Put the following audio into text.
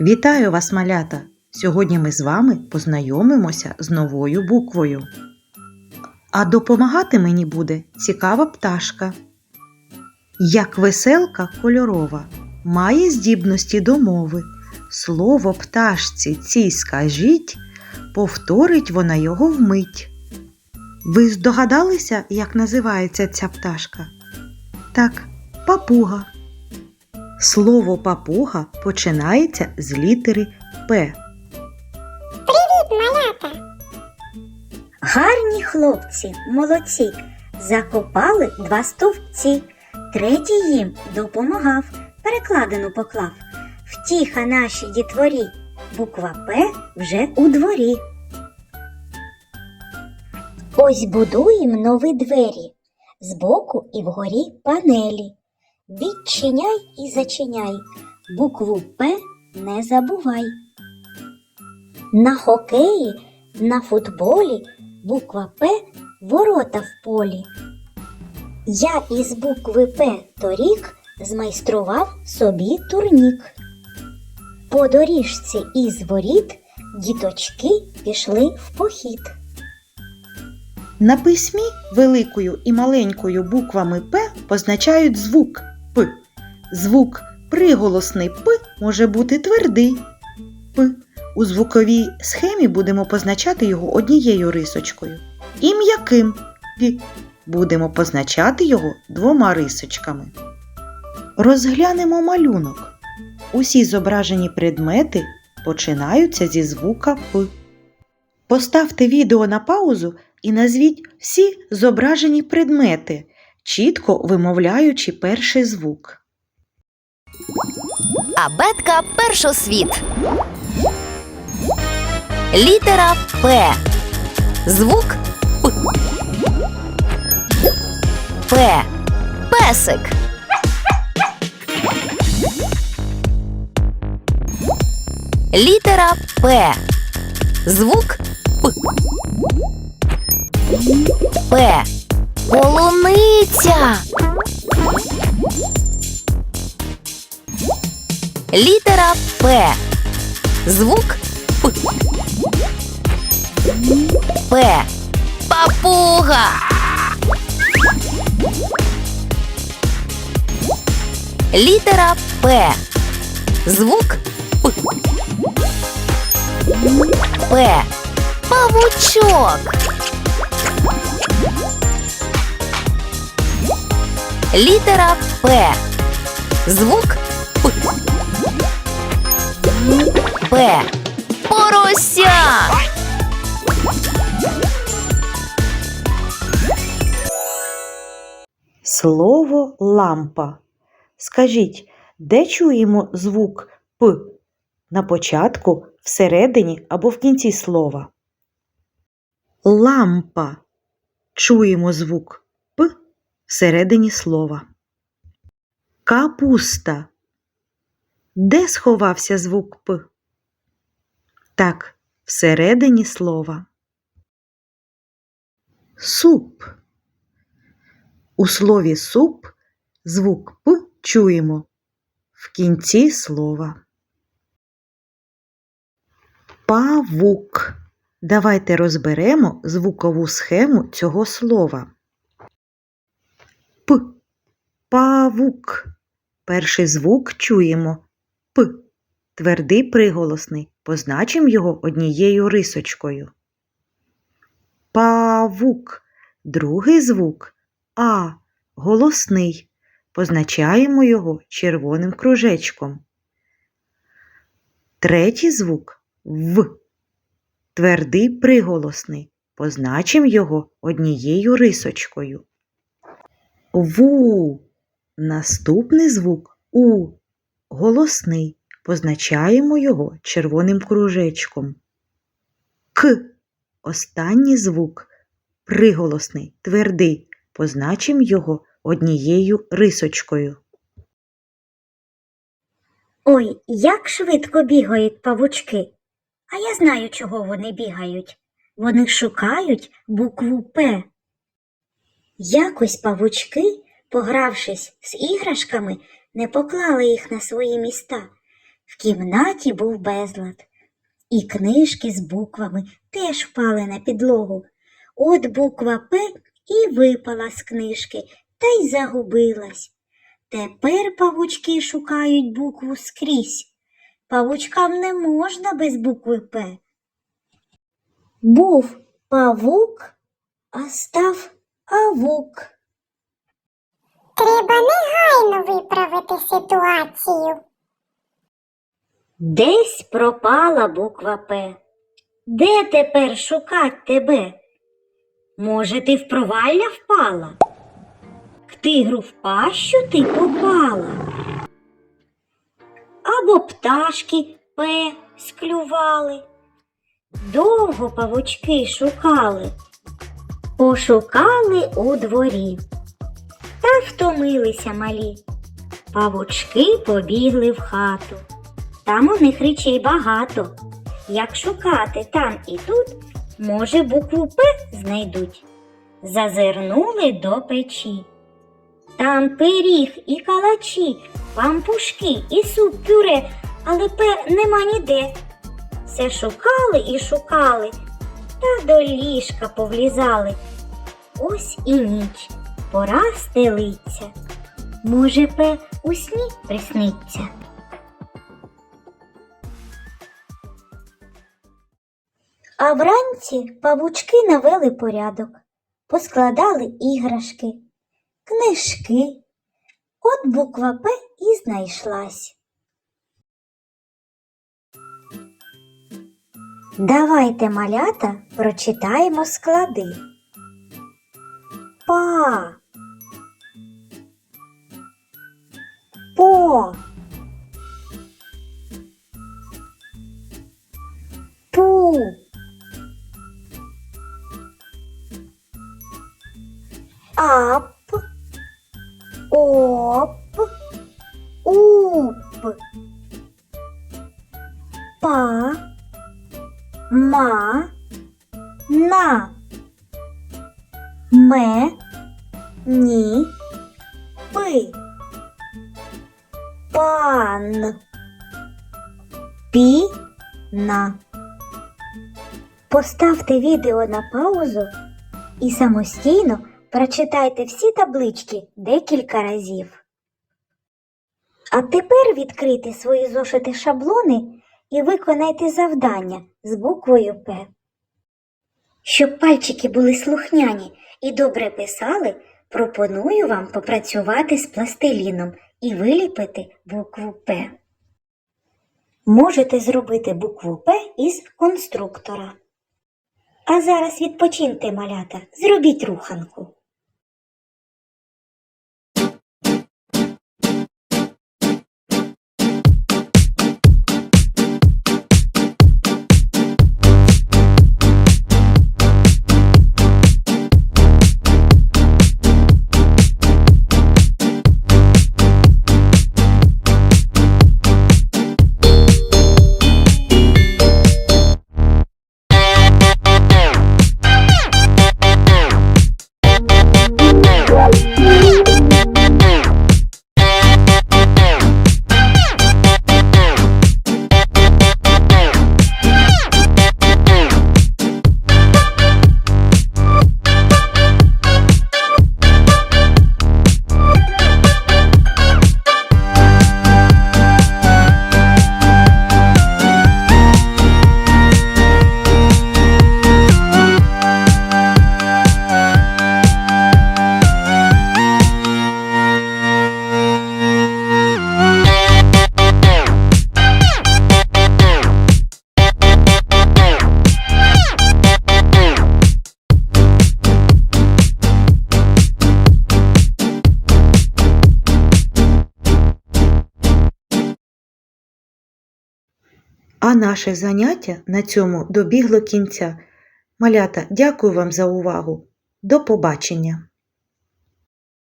Вітаю вас, малята! Сьогодні ми з вами познайомимося з новою буквою. А допомагати мені буде цікава пташка. Як веселка кольорова, має здібності до мови. Слово пташці цій скажіть, повторить вона його вмить. Ви здогадалися, як називається ця пташка? Так, папуга. Слово папуга починається з літери П. Привіт, малята. Гарні хлопці, молодці, закопали два стовпці. Третій їм допомагав, перекладину поклав. Втіха нашій дітворі, буква П вже у дворі. Ось будуєм нові двері, збоку і вгорі панелі. Відчиняй і зачиняй, букву П не забувай. На хокеї, на футболі буква П ворота в полі. Я із букви П торік змайстрував собі турнік. По доріжці із воріт діточки пішли в похід. На письмі великою і маленькою буквами П позначають звук П. Звук приголосний П може бути твердий П. У звуковій схемі будемо позначати його однією рисочкою. І м'яким П. Будемо позначати його двома рисочками. Розглянемо малюнок. Усі зображені предмети починаються зі звука П. Поставте відео на паузу і назвіть всі зображені предмети, чітко вимовляючи перший звук. Абетка першосвіт. Літера П. Звук П. П. Песик. Літера П. Звук П. П. Полуниця. Літера П. Звук П. П. Папуга. Літера П. Звук П. П. Павучок. Літера П. Звук П. П. Порося. Слово лампа. Скажіть, де чуємо звук П? На початку, всередині або в кінці слова? Лампа. Чуємо звук всередині слова. Капуста. Де сховався звук П? Так, всередині слова. Суп. У слові суп звук П чуємо в кінці слова. Павук. Давайте розберемо звукову схему цього слова. П. Павук. Перший звук чуємо П. Твердий приголосний. Позначимо його однією рисочкою. Павук. Другий звук А. Голосний. Позначаємо його червоним кружечком. Третій звук В. Твердий приголосний. Позначимо його однією рисочкою. Ву. Наступний звук У. Голосний. Позначаємо його червоним кружечком. К. Останній звук приголосний, твердий. Позначимо його однією рисочкою. Ой, як швидко бігають павучки. А я знаю, чого вони бігають. Вони шукають букву П. Якось павучки, погравшись з іграшками, не поклали їх на свої міста. В кімнаті був безлад, і книжки з буквами теж впали на підлогу. От буква П і випала з книжки та й загубилась. Тепер павучки шукають букву скрізь. Павучкам не можна без букви П. Був павук, а став авук. Треба негайно виправити ситуацію. Десь пропала буква П. Де тепер шукать тебе? Може, ти в провалля впала? К тигру в пащу ти попала? Або пташки П склювали. Довго павучки шукали, пошукали у дворі. Та втомилися малі. Павучки побігли в хату. Там у них речей багато. Як шукати там і тут, може, букву П знайдуть. Зазирнули до печі. Там пиріг і калачі, пампушки і суп пюре, але П нема ніде. Все шукали і шукали, та до ліжка повлізали. Ось і ніч, пора стелиться. Може, П у сні присниться. А вранці павучки навели порядок, поскладали іграшки, книжки. От буква П і знайшлась. Давайте, малята, прочитаємо склади. Па. По. Пу. Ап, оп, уп, ма, на, ме, ні, пи, пан, пі, на. Поставте відео на паузу і самостійно прочитайте всі таблички декілька разів. А тепер відкрийте свої зошити шаблони і виконайте завдання з буквою П. Щоб пальчики були слухняні і добре писали, пропоную вам попрацювати з пластиліном і виліпити букву П. Можете зробити букву П із конструктора. А зараз відпочиньте, малята, зробіть руханку. А наше заняття на цьому добігло кінця. Малята, дякую вам за увагу. До побачення!